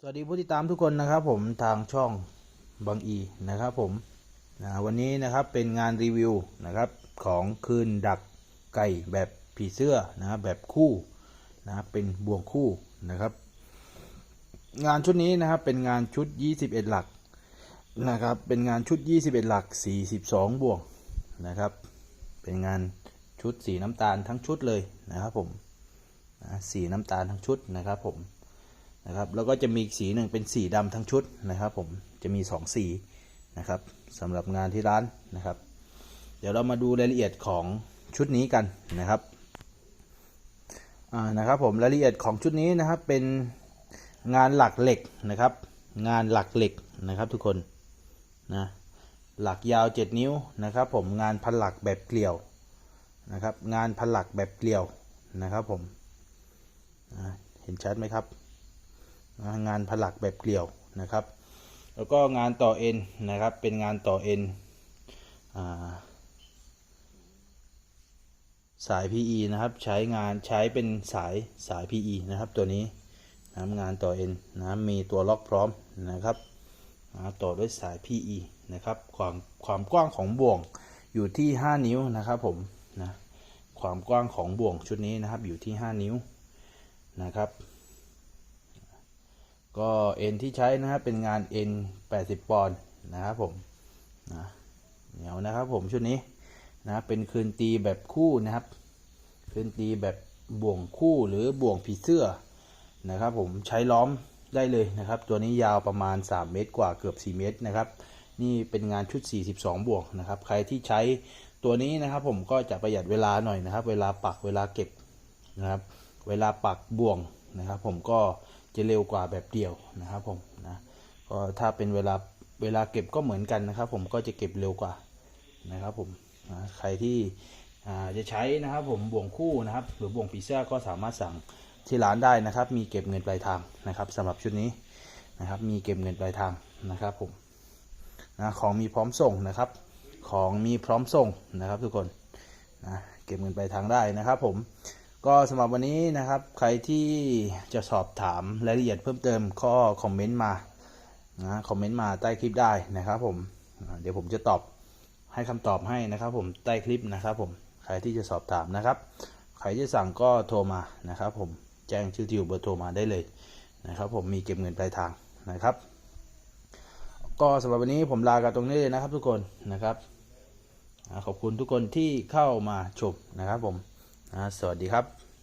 สวัสดีผู้ติดตามทุกคนนะครับผมทางช่องบางอีนะครับผมนะวันนี้นะครับเป็นงานรีวิวนะครับของคืนดักไก่แบบผีเสื้อนะครับแบบคู่นะเป็นบ่วงคู่นะครับ งานชุดนี้นะครับเป็นงานชุด 21 หลักนะครับเป็นงานชุด 21 หลัก 42บ่วงนะครับ เป็นงานชุดสีน้ำตาลทั้งชุดเลยนะครับผมนะสีน้ำตาลทั้งชุดนะครับผม นะครับแล้วก็จะมีอีกสีหนึ่งเป็นสีดำทั้งชุดนะครับ ผมจะมี 2 สีนะครับสำหรับงานที่ร้านนะครับ เดี๋ยวเรามาดูรายละเอียดของชุดนี้กันนะครับอ่านะครับผมรายละเอียดของชุดนี้นะครับเป็นงานหลักเหล็กนะครับ งานหลักเหล็กนะครับทุกคนนะหลักยาว 7 นิ้วนะครับผมงานพันหลักแบบเกลียวนะครับ งานพันหลักแบบเกลียวนะครับผมเห็นชัดไหมครับ งานผลักแบบเกลียวนะครับ แล้วก็งานต่อเอ็นนะครับ เป็นงานต่อเอ็นอ่าสาย PE นะครับ ใช้งานใช้เป็นสายสาย PE นะครับ ตัวนี้นะงานต่อเอ็นนะมีตัวล็อกพร้อมนะครับนะต่อด้วยสาย PE นะครับ ความความกว้างของบ่วงอยู่ที่ 5 นิ้วนะครับผมนะความกว้างของบ่วงชุดนี้นะครับอยู่ที่ 5 นิ้วนะครับ ก็เอ็นที่ใช้นะครับเป็นงานเอ็น80 ปอนด์นะครับผมนะเหนียวนะครับผมชุดนี้นะเป็นคืนตีแบบคู่นะครับ คืนตีแบบบ่วงคู่หรือบ่วงผีเสื้อนะครับ ผมใช้ล้อมได้เลยนะครับ ตัวนี้ยาวประมาณ 3 เมตรกว่าเกือบ 4 เมตรนะครับ นี่เป็นงานชุด 42 บวกนะครับ ใครที่ใช้ตัวนี้นะครับ ผมก็จะประหยัดเวลาหน่อยนะครับ เวลาปักเวลาเก็บนะครับ เวลาปักบ่วงนะครับ ผมก็ จะเร็วกว่าแบบเดียวนะครับผมนะก็ถ้าเป็นเวลาเวลาเก็บก็เหมือนกันนะครับผมก็จะเก็บเร็วกว่านะครับผมนะใครที่จะใช้นะครับผมบ่วงคู่นะครับ หรือบ่วงปีเสื้อก็สามารถสั่งที่ร้านได้นะครับ มีเก็บเงินปลายทางนะครับสำหรับชุดนี้นะครับ มีเก็บเงินปลายทางนะครับผมนะของมีพร้อมส่งนะครับ ของมีพร้อมส่งนะครับทุกคนนะเก็บเงินปลายทางได้นะครับผม ก็สำหรับวันนี้นะครับ ใครที่จะสอบถามรายละเอียดเพิ่มเติมก็คอมเมนต์มานะคอมเมนต์มาใต้คลิปได้นะครับผมเดี๋ยวผมจะตอบให้คำตอบให้นะครับ ผมใต้คลิปนะครับ ผมใครที่จะสอบถามนะครับ ใครที่สั่งก็โทรมานะครับ ผมแจ้งชื่อที่อยู่เบอร์โทรมาได้เลยนะครับ ผมมีเก็บเงินปลายทางนะครับ ก็สำหรับวันนี้ผมลากันตรงนี้เลยนะครับ ทุกคนนะครับขอบคุณทุกคนที่เข้ามาชมนะครับผม สวัสดีครับ